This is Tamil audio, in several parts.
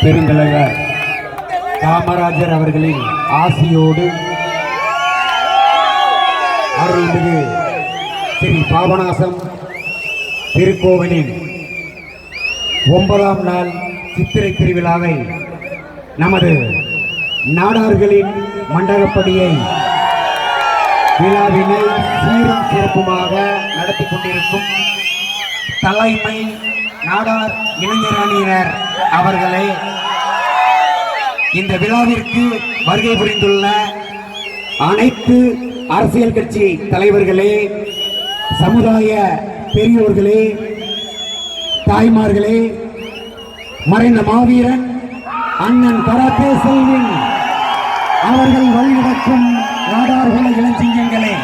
பெருந்தலைவர் காமராஜர் அவர்களின் ஆசியோடு அருள்மிகு ஸ்ரீ பாபநாசம் திருக்கோவிலின் ஒன்பதாம் நாள் சித்திரை திருவிழாவை நமது நாடார்களின் மண்டகப்படியை விழாவினை சீரும் சிறப்புமாக நடத்தி கொண்டிருக்கும் தலைமை நாடார் இளைஞரணியினர் அவர்களை அவர்களே இந்த விழாவிற்கு வருகை புரிந்துள்ள அனைத்து அரசியல் கட்சி தலைவர்களே சமுதாய பெரியோர்களே தாய்மார்களே மறைந்த மாவீரன் அண்ணன் கராத்தே செல்வின் அவர்கள் வழிநடக்கும் நாடார்குல இளஞ்சிங்கங்களே.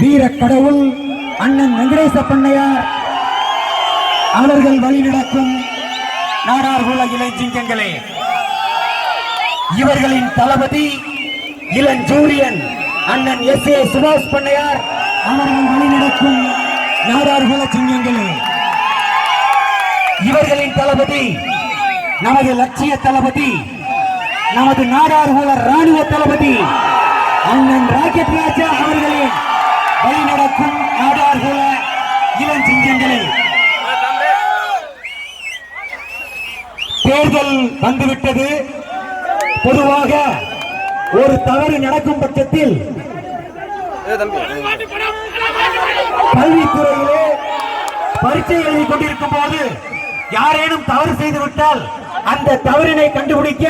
வீர கடவுள் அண்ணன் வெங்கடேச பண்ணையார் அவர்கள் வழிநடக்கும் நாடார்குல இளஞ்சிங்கங்களே. இவர்களின் தளபதி இளஞ்சூரியன் அண்ணன் எஸ் ஏ சுபாஷ் பண்ணையார் அவர்கள் வழிநடக்கும் நாடார்குல சிங்கங்களே. இவர்களின் தளபதி நமது லட்சிய தளபதி நமது நாடார்குல ராணுவ தளபதி அண்ணன் ராக்கெட் ராஜா அவர்களின் வழிநடக்கும் நாடார்குல இளஞ்சிங்கங்களே. தேர்தல் வந்துவிட்டது பொதுவாக ஒரு தவறு நடக்கும் பட்சத்தில் கல்வித்துறையிலே பரீட்சை எழுதி கொண்டிருக்கும் போது யாரேனும் தவறு செய்து விட்டால் அந்த தவறினை கண்டுபிடிக்க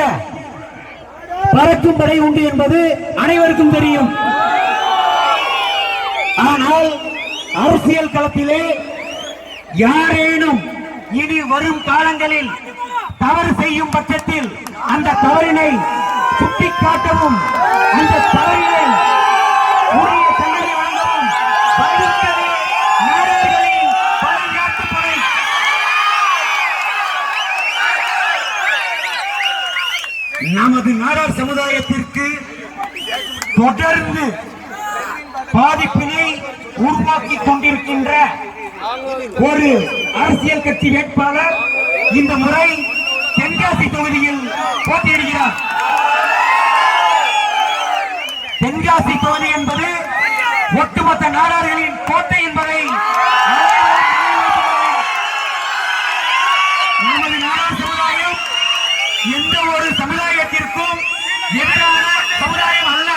பறக்கும் படை உண்டு என்பது அனைவருக்கும் தெரியும். ஆனால் அரசியல் களத்திலே யாரேனும் இனி வரும் காலங்களில் தவறு செய்யும் பட்சத்தில் அந்த தவறினை சுட்டிக்காட்டவும் அந்த தவறினை உரிய தண்டனை வழங்கவும் பாதுகாப்பு படை நமது நாடார் சமுதாயத்திற்கு தொடர்ந்து பாதிப்பினை உருவாக்கி கொண்டிருக்கின்ற ஒரு அரசியல் கட்சி வேட்பாளர் இந்த முறை தென்காசி தொகுதியில் போட்டியிடுகிறார். தென்காசி தொகுதி என்பது ஒட்டுமொத்த நாடார்களின் கோட்டை என்பதை நமது நாடார் சமுதாயம் எந்த ஒரு சமுதாயத்திற்கும் எதிரான சமுதாயம் அல்ல.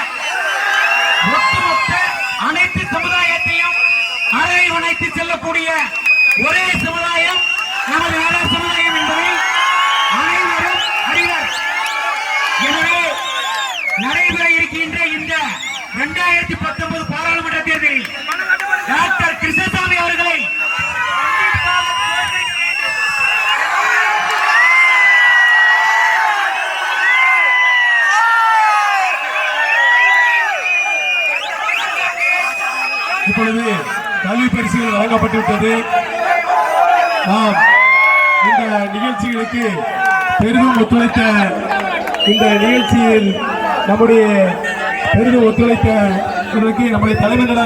ஒட்டுமொத்த அனைத்து சமுதாயத்தையும் அரவணைத்து செல்லக்கூடிய ஒரே சமுதாயம் நமது ஆதார் சமுதாயம் என்பதை அனைவரும் அறிவர். எனவே நடைபெற இருக்கின்ற இந்த இரண்டாயிரத்தி பத்தொன்பது பாராளுமன்ற தேர்தலில் டாக்டர் கிருஷ்ணசாமி அவர்களை இப்பொழுது கல்வி பரிசுகள் வழங்கப்பட்டுவிட்டது. நாம் இந்த நிகழ்ச்சிகளுக்கு பெரிதும் ஒத்துழைத்த இந்த நிகழ்ச்சியில் நம்முடைய பெரிதும் ஒத்துழைத்த நம்முடைய தலைமை